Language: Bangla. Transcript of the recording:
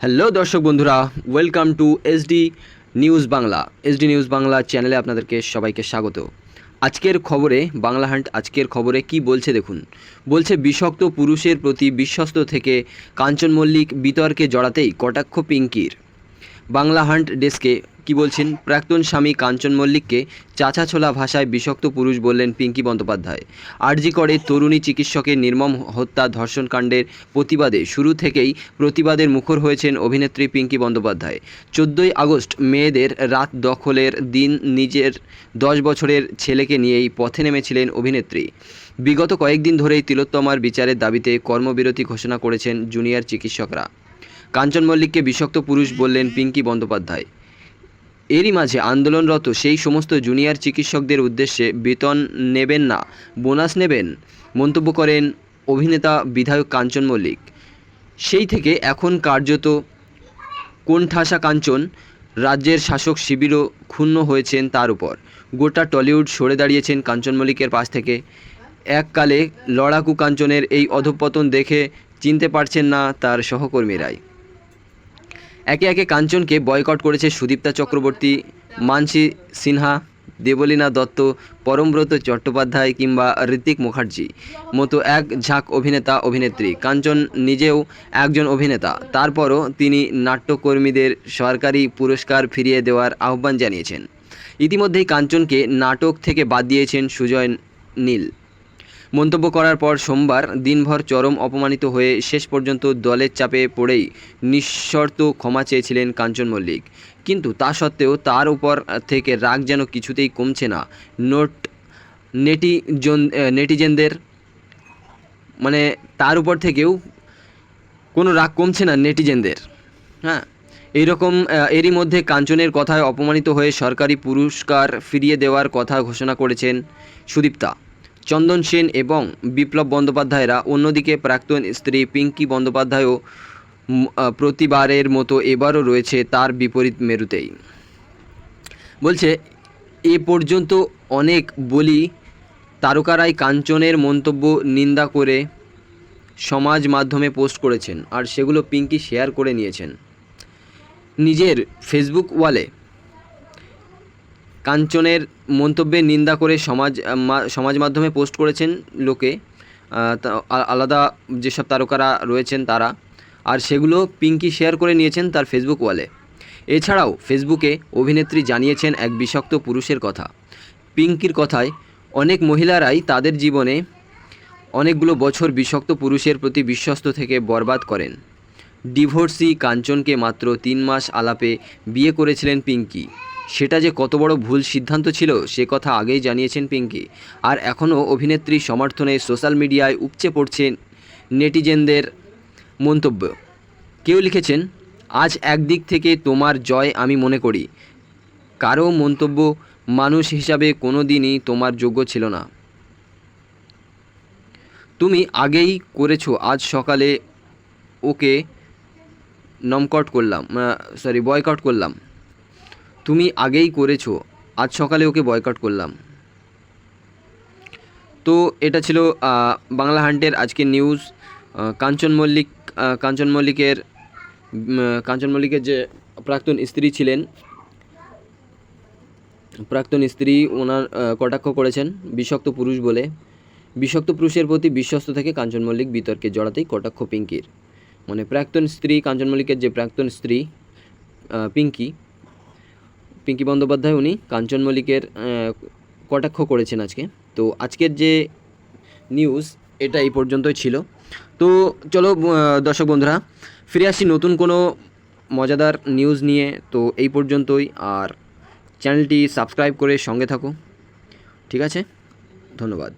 হ্যালো দর্শক বন্ধুরা, welcome to SD news Bangla SD news Bangla চ্যানেলে আপনাদেরকে সবাইকে স্বাগত। আজকের খবরে, বাংলা হান্ট আজকের খবরে কি বলছে দেখুন। বলছে, বিষাক্ত পুরুষের প্রতি বিশ্বস্ত থেকে কাঞ্চন মল্লিক বিতর্কে জড়াতেই কটাক্ষ পিঙ্কির। বাংলা হান্ট ডেস্কে কি বলছেন? প্রাক্তন স্বামী কাঞ্চন মল্লিককে চাচাছোলা ভাষায় বিষাক্ত পুরুষ বললেন পিঙ্কি বন্দ্যোপাধ্যায়। আরজি করে তরুণী চিকিৎসকের নির্মম হত্যা ধর্ষণকাণ্ডের প্রতিবাদে শুরু থেকেই প্রতিবাদের মুখর হয়েছেন অভিনেত্রী পিঙ্কি বন্দ্যোপাধ্যায়। চোদ্দোই আগস্ট মেয়েদের রাত দখলের দিন নিজের দশ বছরের ছেলেকে নিয়েই পথে নেমেছিলেন অভিনেত্রী। বিগত কয়েকদিন ধরেই তিলোত্তমার বিচারের দাবিতে কর্মবিরতি ঘোষণা করেছেন জুনিয়র চিকিৎসকরা। কাঞ্চন মল্লিককে বিষাক্ত পুরুষ বললেন পিঙ্কি বন্দ্যোপাধ্যায়। এরই মাঝে আন্দোলনরত সেই সমস্ত জুনিয়র চিকিৎসকদের উদ্দেশ্যে বেতন নেবেন না, বোনাস নেবেন, মন্তব্য করেন অভিনেতা বিধায়ক কাঞ্চন মল্লিক। সেই থেকে এখন কার্যত কোণঠাসা কাঞ্চন রাজ্যের শাসক শিবিরও ক্ষুণ্ণ হয়েছেন তার উপর। গোটা টলিউড সরে দাঁড়িয়েছেন কাঞ্চন মল্লিকের পাশ থেকে। এককালে লড়াকু কাঞ্চনের এই অধঃপতন দেখে চিনতে পারছেন না তার সহকর্মীরাই। একে একে কাঞ্চনকে বয়কট করেছে সুদীপ্তা চক্রবর্তী, মানসী সিনহা, দেবলীনা দত্ত, পরমব্রত চট্টোপাধ্যায় কিংবা ঋতিক মুখার্জি। মতো এক ঝাঁক অভিনেতা, অভিনেত্রী। কাঞ্চন নিজেও একজন অভিনেতা। তারপরও তিনি নাট্যকর্মীদের সরকারি পুরস্কার ফিরিয়ে দেওয়ার আহ্বান জানিয়েছেন। ইতিমধ্যেই কাঞ্চনকে নাটক থেকে বাদ দিয়েছেন সুজয় নীল। মন্তব্য করার পর সোমবার দিনভর চরম অপমানিত হয়ে শেষ পর্যন্ত দলের চাপে পড়েই নিঃশর্ত ক্ষমা চেয়েছিলেন কাঞ্চন মল্লিক। কিন্তু তা সত্ত্বেও তার উপর থেকে রাগ যেন কিছুতেই কমছে না। নোট নেটিজন নেটিজেনদের মানে তার উপর থেকেও কোনো রাগ কমছে না নেটিজেনদের। হ্যাঁ এইরকম এরই মধ্যে কাঞ্চনের কথায় অপমানিত হয়ে সরকারি পুরস্কার ফিরিয়ে দেওয়ার কথা ঘোষণা করেছেন সুদীপ্তা। চন্দন সেন এবং বিপ্লব বন্দ্যোপাধ্যায়রা অন্যদিকে প্রাক্তন স্ত্রী পিঙ্কি বন্দ্যোপাধ্যায়ও প্রতিবারের মতো এবারও রয়েছে তার বিপরীত মেরুতেই। বলছে, এ পর্যন্ত অনেক বলি, তারকারাই কাঞ্চনের মন্তব্য নিন্দা করে সমাজ মাধ্যমে পোস্ট করেছেন আর সেগুলো পিঙ্কি শেয়ার করে নিয়েছেন। নিজের ফেসবুক ওয়ালে কাঞ্চনের মন্তব্যের নিন্দা করে সমাজ সমাজ মাধ্যমে পোস্ট করেছেন লোকে আলাদা যেসব তারকারা রয়েছেন তারা, আর সেগুলো পিঙ্কি শেয়ার করে নিয়েছেন তার ফেসবুক ওয়ালে। এছাড়াও ফেসবুকে অভিনেত্রী জানিয়েছেন এক বিষাক্ত পুরুষের কথা। পিঙ্কির কথায়, অনেক মহিলারাই তাদের জীবনে অনেকগুলো বছর বিষাক্ত পুরুষের প্রতি বিশ্বস্ত থেকে বরবাদ করেন। ডিভোর্সি কাঞ্চনকে মাত্র তিন মাস আলাপে বিয়ে করেছিলেন পিঙ্কি। সেটা যে কত বড় ভুল সিদ্ধান্ত ছিল, সে কথা আগেই জানিয়েছেন পিঙ্কি। আর এখনও অভিনেত্রীর সমর্থনে সোশ্যাল মিডিয়ায় উপচে পড়ছে নেটিজেনদের মন্তব্য। কেউ লিখেছেন, আজ একদিক থেকে তোমার জয় আমি মনে করি। কারও মন্তব্য মানুষ হিসাবে কোনো দিনই তোমার যোগ্য ছিল না। তুমি আগেই করেছ, আজ সকালে ওকে নমকট করলাম সরি বয়কট করলাম। তুমি আগেই করেছ, আজ সকালে ওকে বয়কট করলাম। তো এটা ছিল বাংলা হান্টের আজকের নিউজ কাঞ্চন মল্লিক কাঞ্চন মল্লিকের কাঞ্চন মল্লিকের যে প্রাক্তন স্ত্রী ছিলেন, প্রাক্তন স্ত্রী ওনার কটাক্ষ করেছেন, বিষাক্ত পুরুষ বলে। বিষাক্ত পুরুষের প্রতি বিশ্বস্ত থেকে কাঞ্চন মল্লিক বিতর্কে জড়াতেই কটাক্ষ পিঙ্কির। মানে প্রাক্তন স্ত্রী, কাঞ্চন মল্লিকের যে প্রাক্তন স্ত্রী পিঙ্কি পিঙ্কি বন্দ্যোপাধ্যায় উনি কাঞ্চন মল্লিকের কটাক্ষ করেছেন আজকে। তো আজকের যে নিউজ এটা এই পর্যন্তই ছিল। তো চলো দর্শক বন্ধুরা, ফিরে আসি নতুন কোনো মজাদার নিউজ নিয়ে। তো এই পর্যন্তই, আর চ্যানেলটি সাবস্ক্রাইব করে সঙ্গে থাকো। ঠিক আছে? ধন্যবাদ।